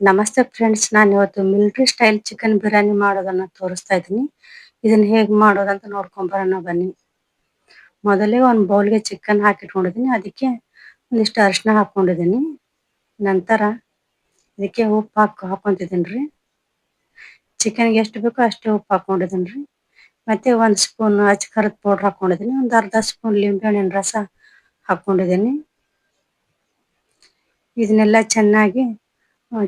ನಮಸ್ತೆ ಫ್ರೆಂಡ್ಸ್ ನಾನು ಇವತ್ತು ಮಿಲಿಟರಿ ಸ್ಟೈಲ್ ಚಿಕನ್ ಬಿರಿಯಾನಿ ಮಾಡೋದನ್ನ ತೋರಿಸ್ತಾ ಇದ್ದೀನಿ. ಇದನ್ನ ಹೇಗೆ ಮಾಡೋದಂತ ನೋಡ್ಕೊಂಡ್ ಬರೋಣ ಬನ್ನಿ. ಮೊದಲೇ ಒಂದು ಬೌಲ್ಗೆ ಚಿಕನ್ ಹಾಕಿಟ್ಕೊಂಡಿದ್ದೀನಿ. ಅದಕ್ಕೆ ಒಂದಿಷ್ಟು ಅರಿಶಿನ ಹಾಕೊಂಡಿದ್ದೀನಿ. ನಂತರ ಇದಕ್ಕೆ ಉಪ್ಪು ಹಾಕಿ ಹಾಕೊಂತಿದ್ದೀನಿ ರೀ ಚಿಕನ್ಗೆ ಎಷ್ಟು ಬೇಕೋ ಅಷ್ಟೇ ಉಪ್ಪು ಹಾಕೊಂಡಿದ್ದೀನಿ ಮತ್ತೆ ಒಂದು ಸ್ಪೂನ್ ಅಚ್ಚ ಖಾರದ ಪೌಡ್ರ್ ಹಾಕೊಂಡಿದ್ದೀನಿ. ಒಂದು ಅರ್ಧ ಸ್ಪೂನ್ ಲಿಂಬೆಹಣ್ಣಿನ ರಸ ಹಾಕೊಂಡಿದ್ದೀನಿ. ಇದನ್ನೆಲ್ಲ ಚೆನ್ನಾಗಿ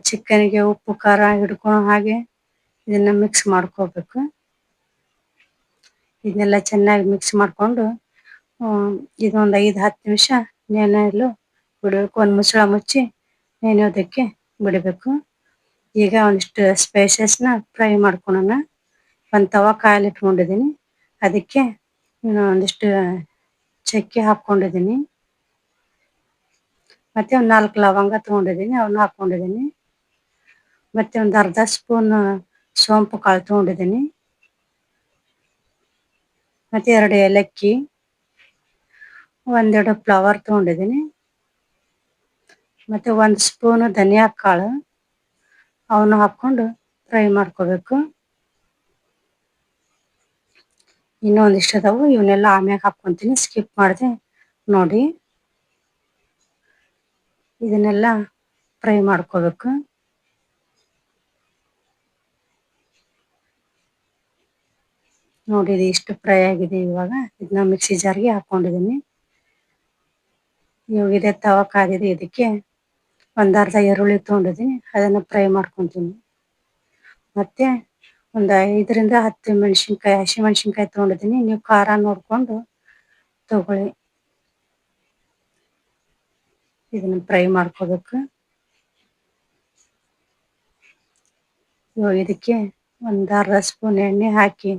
ಚಿಕನ್ಗೆ ಉಪ್ಪು, ಖಾರ ಹಿಡ್ಕೊಳೋ ಹಾಗೆ ಇದನ್ನ ಮಿಕ್ಸ್ ಮಾಡ್ಕೋಬೇಕು. ಇದನ್ನೆಲ್ಲ ಚೆನ್ನಾಗಿ ಮಿಕ್ಸ್ ಮಾಡ್ಕೊಂಡು ಇದೊಂದು ಐದು, ಹತ್ತು ನಿಮಿಷ ನೆನೆಯಲು ಬಿಡಬೇಕು. ಒಂದು ಮುಚ್ಚಳ ಮುಚ್ಚಿ ನೆನೆಯೋದಕ್ಕೆ ಬಿಡಬೇಕು. ಈಗ ಒಂದಿಷ್ಟು ಸ್ಪೈಸಸ್ನ ಫ್ರೈ ಮಾಡ್ಕೊಳೋಣ. ಒಂದು ತವ ಕಾಯಲ್ಲಿ ಇಟ್ಕೊಂಡಿದ್ದೀನಿ. ಅದಕ್ಕೆ ಒಂದಿಷ್ಟು ಚಕ್ಕೆ ಹಾಕ್ಕೊಂಡಿದ್ದೀನಿ. ಮತ್ತೆ ಒಂದು ನಾಲ್ಕು ಲವಂಗ ತಗೊಂಡಿದ್ದೀನಿ ಅವನ್ನ ಹಾಕೊಂಡಿದ್ದೀನಿ. ಮತ್ತೆ ಒಂದು ಅರ್ಧ ಸ್ಪೂನ್ ಸೋಂಪು ಕಾಳು ತಗೊಂಡಿದ್ದೀನಿ. ಮತ್ತೆ ಎರಡು ಏಲಕ್ಕಿ, ಒಂದೆರಡು ಫ್ಲವರ್ ತಗೊಂಡಿದ್ದೀನಿ. ಮತ್ತೆ ಒಂದು ಸ್ಪೂನ್ ಧನಿಯಾ ಕಾಳು ಅವನ್ನ ಹಾಕೊಂಡು ಫ್ರೈ ಮಾಡ್ಕೋಬೇಕು. ಇನ್ನೂ ಒಂದಿಷ್ಟು ಅದಾವು, ಇವನ್ನೆಲ್ಲ ಆಮ್ಯಾಗ ಹಾಕ್ಕೊಂತೀನಿ, ಸ್ಕಿಪ್ ಮಾಡಿದೆ ನೋಡಿ. ಇದನ್ನೆಲ್ಲ ಫ್ರೈ ಮಾಡ್ಕೋಬೇಕು. ನೋಡಿ ಇಷ್ಟು ಫ್ರೈ ಆಗಿದೆ ಇವಾಗ. ಇದನ್ನ ಮಿಕ್ಸಿ ಜಾರ್ಗೆ ಹಾಕೊಂಡಿದ್ದೀನಿ. ಇವಾಗ ಇದೆ ತವ ಕಾದಿದೆ ಇದಕ್ಕೆ. ಒಂದರ್ಧ ಈರುಳ್ಳಿ ತೊಗೊಂಡಿದ್ದೀನಿ. ಅದನ್ನು ಫ್ರೈ ಮಾಡ್ಕೊತೀನಿ. ಮತ್ತೆ ಒಂದು ಐದರಿಂದ ಹತ್ತು ಮೆಣಸಿನ್ಕಾಯಿ, ಹಸಿ ಮೆಣಸಿನ್ಕಾಯಿ ತೊಗೊಂಡಿದ್ದೀನಿ. ನೀವು ಖಾರ ನೋಡಿಕೊಂಡು ತಗೊಳ್ಳಿ. ಇದನ್ನು ಫ್ರೈ ಮಾಡ್ಕೋಬೇಕು. ಇವಾಗ ಇದಕ್ಕೆ ಒಂದು ಅರ್ಧ ಸ್ಪೂನ್ ಎಣ್ಣೆ ಹಾಕಿ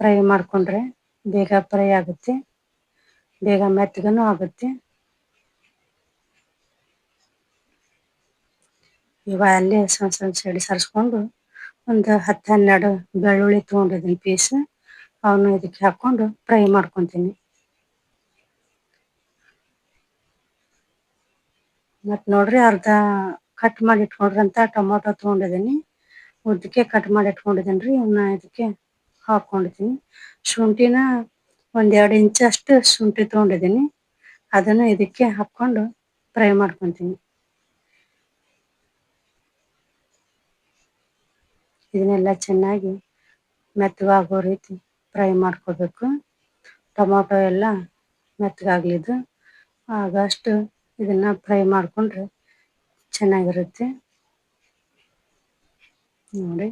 ಫ್ರೈ ಮಾಡ್ಕೊಂಡ್ರೆ ಬೇಗ ಫ್ರೈ ಆಗುತ್ತೆ. ಬೇಗ ಮೆತ್ತಗೂ ಆಗುತ್ತೆ. ಇವಾಗ ಅಲ್ಲೇ ಸಣ್ಣ ಸಣ್ಣ ಸೈಡ್ ಸರಿಸ್ಕೊಂಡು ಒಂದು ಹತ್ತು ಹನ್ನೆರಡು ಬೆಳ್ಳುಳ್ಳಿ ತೊಗೊಂಡಿದ್ದೀನಿ ಪೀಸ್. ಅವನ್ನ ಇದಕ್ಕೆ ಹಾಕೊಂಡು ಫ್ರೈ ಮಾಡ್ಕೊತೀನಿ. ಮತ್ತು ನೋಡ್ರಿ ಅರ್ಧ ಕಟ್ ಮಾಡಿ ಇಟ್ಕೊಂಡ್ರಂತ ಟೊಮೊಟೊ ತಗೊಂಡಿದೀನಿ ಉದ್ದಕ್ಕೆ ಕಟ್ ಮಾಡಿ ಇಟ್ಕೊಂಡಿದ್ದೀನಿ ರೀ ಇವನ್ನ ಇದಕ್ಕೆ ಹಾಕೊಂಡಿದ್ದೀನಿ. ಶುಂಠಿನ ಒಂದೆರಡು ಇಂಚಷ್ಟು ಶುಂಠಿ ತಗೊಂಡಿದ್ದೀನಿ. ಅದನ್ನು ಇದಕ್ಕೆ ಹಾಕ್ಕೊಂಡು ಫ್ರೈ ಮಾಡ್ಕೊಂತೀನಿ. ಇದನ್ನೆಲ್ಲ ಚೆನ್ನಾಗಿ ಮೆತ್ತಗಾಗೋ ರೀತಿ ಫ್ರೈ ಮಾಡ್ಕೋಬೇಕು. ಟೊಮೊಟೊ ಎಲ್ಲ ಮೆತ್ತಗಾಗ್ಲಿದ್ದು, ಆಗಷ್ಟು ಇದನ್ನ ಫ್ರೈ ಮಾಡ್ಕೊಂಡ್ರೆ ಚೆನ್ನಾಗಿರುತ್ತೆ. ನೋಡಿ.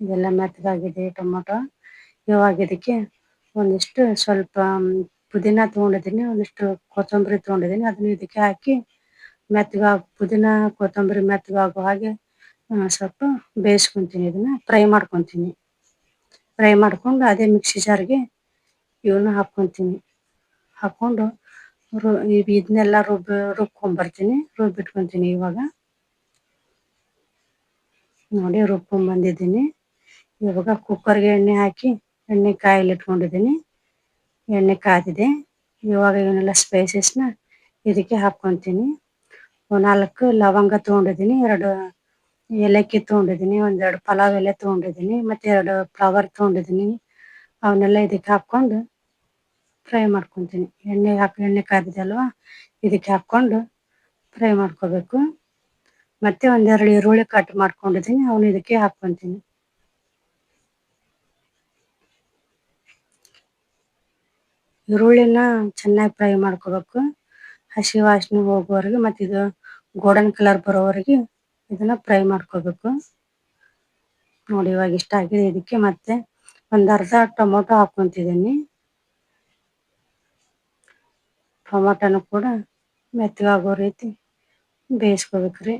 ಇದೆಲ್ಲ ಮೆತ್ತಗಾಗಿದೆ ಟೊಮೊಟೊ. ಇವಾಗ ಇದಕ್ಕೆ ಒಂದಿಷ್ಟು ಸ್ವಲ್ಪ ಪುದೀನ ತಗೊಂಡಿದ್ದೀನಿ, ಒಂದಿಷ್ಟು ಕೊತ್ತಂಬರಿ ತಗೊಂಡಿದ್ದೀನಿ. ಅದನ್ನ ಇದಕ್ಕೆ ಹಾಕಿ ಮೆತ್ತಗ, ಪುದೀನ, ಕೊತ್ತಂಬರಿ ಮೆತ್ತಗಾಗೋ ಹಾಗೆ ಸ್ವಲ್ಪ ಬೇಯಿಸ್ಕೊತೀನಿ ಇದನ್ನ. ಫ್ರೈ ಮಾಡ್ಕೊತೀನಿ. ಫ್ರೈ ಮಾಡ್ಕೊಂಡು ಅದೇ ಮಿಕ್ಸಿ ಜಾರ್ಗೆ ಇವನ್ನ ಹಾಕ್ಕೊತೀನಿ. ಹಾಕ್ಕೊಂಡು ಇದನ್ನೆಲ್ಲ ಬರ್ತೀನಿ ರುಬ್ಕೊಂಬರ್ತೀನಿ. ರುಬ್ಬಿಟ್ಕೊಂತೀನಿ ಇವಾಗ. ನೋಡಿ ರುಬ್ಕೊಂಬಂದಿದ್ದೀನಿ. ಇವಾಗ ಕುಕ್ಕರ್ಗೆ ಎಣ್ಣೆ ಹಾಕಿ ಎಣ್ಣೆ ಕಾಯಲ್ಲಿ ಇಟ್ಕೊಂಡಿದ್ದೀನಿ ಎಣ್ಣೆ ಕಾದಿದೆ. ಇವಾಗ ಇವನ್ನೆಲ್ಲ ಸ್ಪೈಸಸ್ನ ಇದಕ್ಕೆ ಹಾಕ್ಕೊತೀನಿ. ನಾಲ್ಕು ಲವಂಗ ತೊಗೊಂಡಿದ್ದೀನಿ. ಎರಡು ಏಲಕ್ಕಿ ತೊಗೊಂಡಿದ್ದೀನಿ. ಒಂದೆರಡು ಪಲಾವ್ ಎಲೆ ತೊಗೊಂಡಿದ್ದೀನಿ. ಮತ್ತೆ ಎರಡು ಫ್ಲವರ್ ತೊಗೊಂಡಿದ್ದೀನಿ. ಅವನ್ನೆಲ್ಲ ಇದಕ್ಕೆ ಹಾಕ್ಕೊಂಡು ಫ್ರೈ ಮಾಡ್ಕೊಂತೀನಿ. ಎಣ್ಣೆ ಹಾಕಿ, ಎಣ್ಣೆ ಕಾದಿದೆ ಅಲ್ವಾ? ಇದಕ್ಕೆ ಹಾಕ್ಕೊಂಡು ಫ್ರೈ ಮಾಡ್ಕೋಬೇಕು. ಮತ್ತೆ ಒಂದೆರಡು ಈರುಳ್ಳಿ ಕಟ್ ಮಾಡ್ಕೊಂಡಿದ್ದೀನಿ. ಅವನು ಇದಕ್ಕೆ ಹಾಕ್ಕೊತೀನಿ. ಈರುಳ್ಳಿನ ಚೆನ್ನಾಗಿ ಫ್ರೈ ಮಾಡ್ಕೋಬೇಕು. ಹಸಿ ವಾಸನೆ ಹೋಗುವವರೆಗೆ ಮತ್ತು ಇದು ಗೋಲ್ಡನ್ ಕಲರ್ ಬರೋವರೆಗೆ ಇದನ್ನ ಫ್ರೈ ಮಾಡ್ಕೋಬೇಕು. ನೋಡಿ ಇವಾಗ ಇಷ್ಟ ಆಗಿದೆ. ಇದಕ್ಕೆ ಮತ್ತೆ ಒಂದು ಅರ್ಧ ಟೊಮೊಟೊ ಹಾಕ್ಕೊಂತಿದ್ದೀನಿ. ಟೊಮೊಟೊನು ಕೂಡ ಮೆತ್ತಗಾಗೋ ರೀತಿ ಬೇಯಿಸ್ಕೋಬೇಕ್ರಿ.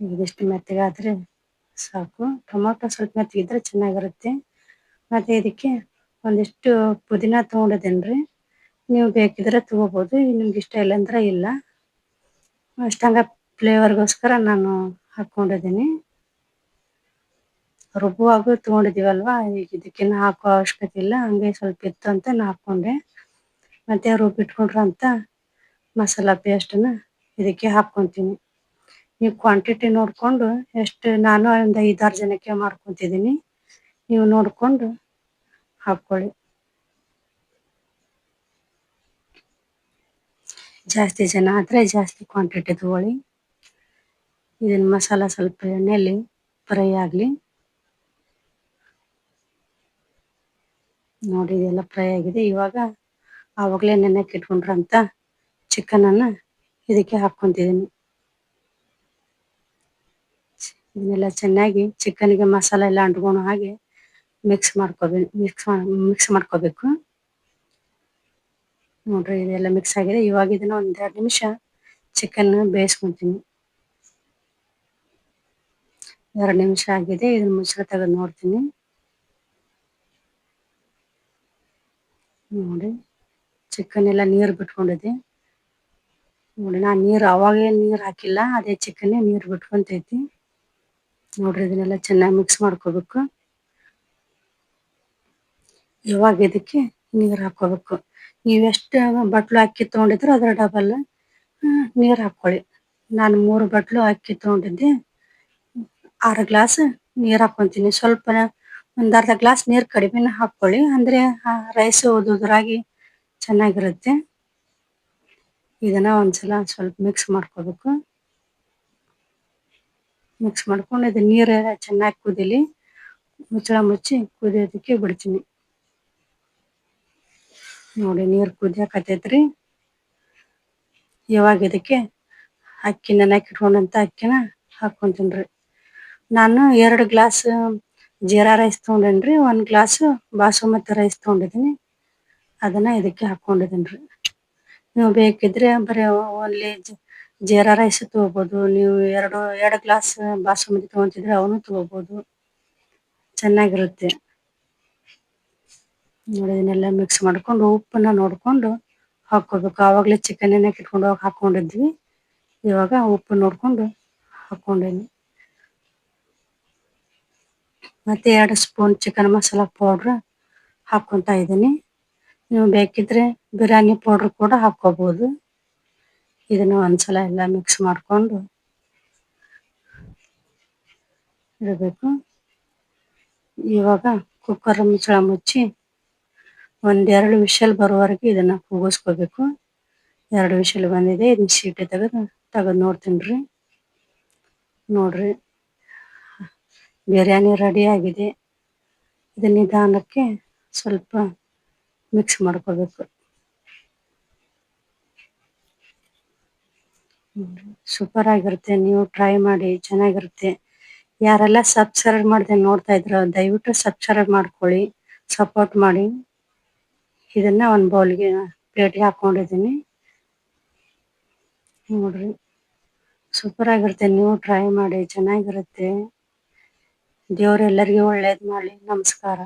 ಇದಿಷ್ಟು ಮೆತ್ತಗಾದ್ರೆ ಸಾಕು. ಟೊಮೊಟೊ ಸ್ವಲ್ಪ ಮೆತ್ತಗಿದ್ರೆ ಚೆನ್ನಾಗಿರುತ್ತೆ. ಮತ್ತೆ ಇದಕ್ಕೆ ಒಂದಿಷ್ಟು ಪುದೀನ ತಗೊಂಡಿದ್ದೇನ್ರಿ. ನೀವು ಬೇಕಿದ್ರೆ ತಗೋಬೋದು. ನಿಮ್ಗೆ ಇಷ್ಟ ಇಲ್ಲ ಅಂದ್ರೆ ಇಲ್ಲ. ಅಷ್ಟಂಗ ಫ್ಲೇವರ್ಗೋಸ್ಕರ ನಾನು ಹಾಕ್ಕೊಂಡಿದ್ದೀನಿ ರುಬ್ಬುವಾಗ ತಗೊಂಡಿದೀವಲ್ವಾ ಈಗ ಇದಕ್ಕಿನ್ನ ಹಾಕೋ ಅವಶ್ಯಕತೆ ಇಲ್ಲ. ಹಂಗೆ ಸ್ವಲ್ಪ ಇತ್ತು ಅಂತ ನಾ ಹಾಕೊಂಡೆ ಮತ್ತೆ ರುಬ್ಬಿಟ್ಕೊಂಡ್ರಂತ ಮಸಾಲಾ ಪೇಸ್ಟ್ನ ಇದಕ್ಕೆ ಹಾಕೊಂತೀನಿ ನೀವು ಕ್ವಾಂಟಿಟಿ ನೋಡಿಕೊಂಡು ಎಷ್ಟು ನಾನು ಒಂದು ಐದಾರು ಜನಕ್ಕೆ ಮಾಡ್ಕೊತಿದ್ದೀನಿ ನೀವು ನೋಡಿಕೊಂಡು ಹಾಕ್ಕೊಳ್ಳಿ. ಜಾಸ್ತಿ ಜನ ಆದರೆ ಜಾಸ್ತಿ ಕ್ವಾಂಟಿಟಿ ತಗೊಳ್ಳಿ. ಇದನ್ನ ಮಸಾಲ ಸ್ವಲ್ಪ ಎಣ್ಣೆಯಲ್ಲಿ ಫ್ರೈ ಆಗಲಿ. ನೋಡಿ ಇದೆಲ್ಲ ಫ್ರೈ ಆಗಿದೆ. ಇವಾಗ ಆವಾಗಲೇ ನೆನೆಕ್ಕೆ ಇಟ್ಕೊಂಡ್ರಂತ ಚಿಕನನ್ನು ಇದಕ್ಕೆ ಹಾಕ್ಕೊಂತಿದ್ದೀನಿ ಇದನ್ನೆಲ್ಲ ಚೆನ್ನಾಗಿ ಚಿಕನ್ಗೆ ಮಸಾಲೆ ಎಲ್ಲ ಅಂಟ್ಕೊಳೋ ಹಾಗೆ ಮಿಕ್ಸ್ ಮಾಡ್ಕೋಬೇಕು ಮಿಕ್ಸ್ ಮಿಕ್ಸ್ ಮಾಡ್ಕೋಬೇಕು. ನೋಡ್ರಿ ಇದೆಲ್ಲ ಮಿಕ್ಸ್ ಆಗಿದೆ. ಇವಾಗ ಇದನ್ನ ಒಂದೆರಡು ನಿಮಿಷ ಚಿಕನ್ ಬೇಯಿಸ್ಕೊಂತೀನಿ. ಎರಡು ನಿಮಿಷ ಆಗಿದೆ, ಇದನ್ನ ಮುಚ್ಚಳ ತೆಗೆದು ನೋಡ್ತೀನಿ. ನೋಡಿ ಚಿಕನ್ ಎಲ್ಲ ನೀರು ಬಿಟ್ಕೊಂಡಿದೆ. ನೋಡಿ ನಾನು ನೀರು ಅವಾಗೇ ನೀರು ಹಾಕಿಲ್ಲ, ಅದೇ ಚಿಕನ್ನೇ ನೀರು ಬಿಟ್ಕೊಂತೈತಿ. ನೋಡ್ರಿ, ಇದನ್ನೆಲ್ಲ ಚೆನ್ನಾಗಿ ಮಿಕ್ಸ್ ಮಾಡ್ಕೋಬೇಕು. ಇವಾಗ ಇದಕ್ಕೆ ನೀರು ಹಾಕೋಬೇಕು. ನೀವು ಎಷ್ಟು ಬಟ್ಲು ಅಕ್ಕಿ ತಗೊಂಡಿದ್ರು ಅದರ ಡಬಲ್ ನೀರು ಹಾಕ್ಕೊಳ್ಳಿ. ನಾನು ಮೂರು ಬಟ್ಲು ಅಕ್ಕಿ ತೊಗೊಂಡಿದ್ದೆ. ಆರು ಗ್ಲಾಸ್ ನೀರ್ ಹಾಕೊಂತೀನಿ. ಸ್ವಲ್ಪ ಒಂದ್ ಅರ್ಧ ಗ್ಲಾಸ್ ನೀರು ಕಡಿಮೆನೆ ಹಾಕೊಳ್ಳಿ. ಅಂದ್ರೆ ರೈಸ್ ಉದುರಾಗಿ ಚೆನ್ನಾಗಿರುತ್ತೆ. ಇದನ್ನ ಒಂದ್ಸಲ ಸ್ವಲ್ಪ ಮಿಕ್ಸ್ ಮಾಡ್ಕೋಬೇಕು. ಮಿಕ್ಸ್ ಮಾಡ್ಕೊಂಡು ಇದು ನೀರ್ ಚೆನ್ನಾಗಿ ಕುದಿಲಿ, ಮುಚ್ಚಳ ಮುಚ್ಚಿ ಕುದಿಯೋದಕ್ಕೆ ಬಿಡ್ತೀನಿ. ನೋಡಿ ನೀರು ಕುದಿಯಾಕತ್ತೈತ್ರಿ. ಇವಾಗ ಇದಕ್ಕೆ ಅಕ್ಕಿ ನೆನಕ್ಕೆ ಇಟ್ಕೊಂಡಂತ ಅಕ್ಕಿನ ಹಾಕೊಂತೀನಿ ರೀ. ನಾನು ಎರಡು ಗ್ಲಾಸ್ ಜೀರಾ ರೈಸ್ ತೊಗೊಂಡೇನ್ರಿ, ಒಂದು ಗ್ಲಾಸ್ ಬಾಸುಮತಿ ರೈಸ್ ತೊಗೊಂಡಿದ್ದೀನಿ ಅದನ್ನ ಇದಕ್ಕೆ ಹಾಕ್ಕೊಂಡಿದ್ದೀನಿ ರೀ ನೀವು ಬೇಕಿದ್ರೆ ಬರೀ ಓನ್ಲಿ ಜೀರಾ ರೈಸ್ ತೊಗೋಬೋದು, ನೀವು ಎರಡು ಎರಡು ಗ್ಲಾಸ್ ಬಾಸುಮತಿ ತಗೊಂತಿದ್ರೆ ಅವನು ತಗೋಬಹುದು ಚೆನ್ನಾಗಿರುತ್ತೆ. ನೋಡಿ, ಇದನ್ನೆಲ್ಲ ಮಿಕ್ಸ್ ಮಾಡ್ಕೊಂಡು ಉಪ್ಪನ್ನ ನೋಡ್ಕೊಂಡು ಹಾಕ್ಕೋಬೇಕು. ಆವಾಗಲೇ ಚಿಕನ್ ಏನಕ್ಕೆ ಇಟ್ಕೊಂಡು ಹೋಗಿ ಹಾಕ್ಕೊಂಡಿದ್ವಿ. ಇವಾಗ ಉಪ್ಪು ನೋಡ್ಕೊಂಡು ಹಾಕ್ಕೊಂಡೇನಿ. ಮತ್ತೆ ಎರಡು ಸ್ಪೂನ್ ಚಿಕನ್ ಮಸಾಲ ಪೌಡರ್ ಹಾಕೊಂತ ಇದ್ದೀನಿ. ನೀವು ಬೇಕಿದ್ರೆ ಬಿರಿಯಾನಿ ಪೌಡರ್ ಕೂಡ ಹಾಕೋಬಹುದು ಇದನ್ನ ಒಂದ್ಸಲ ಎಲ್ಲ ಮಿಕ್ಸ್ ಮಾಡ್ಕೊಂಡು ಇಡಬೇಕು. ಇವಾಗ ಕುಕ್ಕರ್ ಮುಚ್ಚಳ ಮುಚ್ಚಿ ಒಂದೆರಡು ವಿಷಲ್ ಬರೋವರೆಗೆ ಇದನ್ನ ಕೂಗಿಸ್ಕೋಬೇಕು. ಎರಡು ವಿಷಲ್ ಬಂದಿದೆ, ಇದನ್ನ ಸೀಟಿ ತೆಗೆದು ತೆಗೆದು ನೋಡ್ತೀನಿ ರೀ. ನೋಡ್ರಿ. ಬಿರಿಯಾನಿ ರೆಡಿ ಆಗಿದೆ. ಇದು ನಿಧಾನಕ್ಕೆ ಸ್ವಲ್ಪ ಮಿಕ್ಸ್ ಮಾಡ್ಕೋಬೇಕು. ಸೂಪರ್ ಆಗಿರುತ್ತೆ. ನೀವು ಟ್ರೈ ಮಾಡಿ, ಚೆನ್ನಾಗಿರುತ್ತೆ. ಯಾರೆಲ್ಲ ಸಬ್ಸ್ಕ್ರೈಬ್ ಮಾಡದೆ ನೋಡ್ತಾ ಇದ್ರ, ದಯವಿಟ್ಟು ಸಬ್ಸ್ಕ್ರೈಬ್ ಮಾಡ್ಕೊಳ್ಳಿ ಸಪೋರ್ಟ್ ಮಾಡಿ. ಇದನ್ನ ಒಂದು ಬೌಲ್ಗೆ ಪ್ಲೇಟ್ಗೆ ಹಾಕೊಂಡಿದ್ದೀನಿ. ನೋಡ್ರಿ. ಸೂಪರ್ ಆಗಿರುತ್ತೆ. ನೀವು ಟ್ರೈ ಮಾಡಿ, ಚೆನ್ನಾಗಿರುತ್ತೆ. ದೇವ್ರು ಎಲ್ಲರಿಗೂ ಒಳ್ಳೇದ್ ಮಾಡ್ಲಿ. ನಮಸ್ಕಾರ.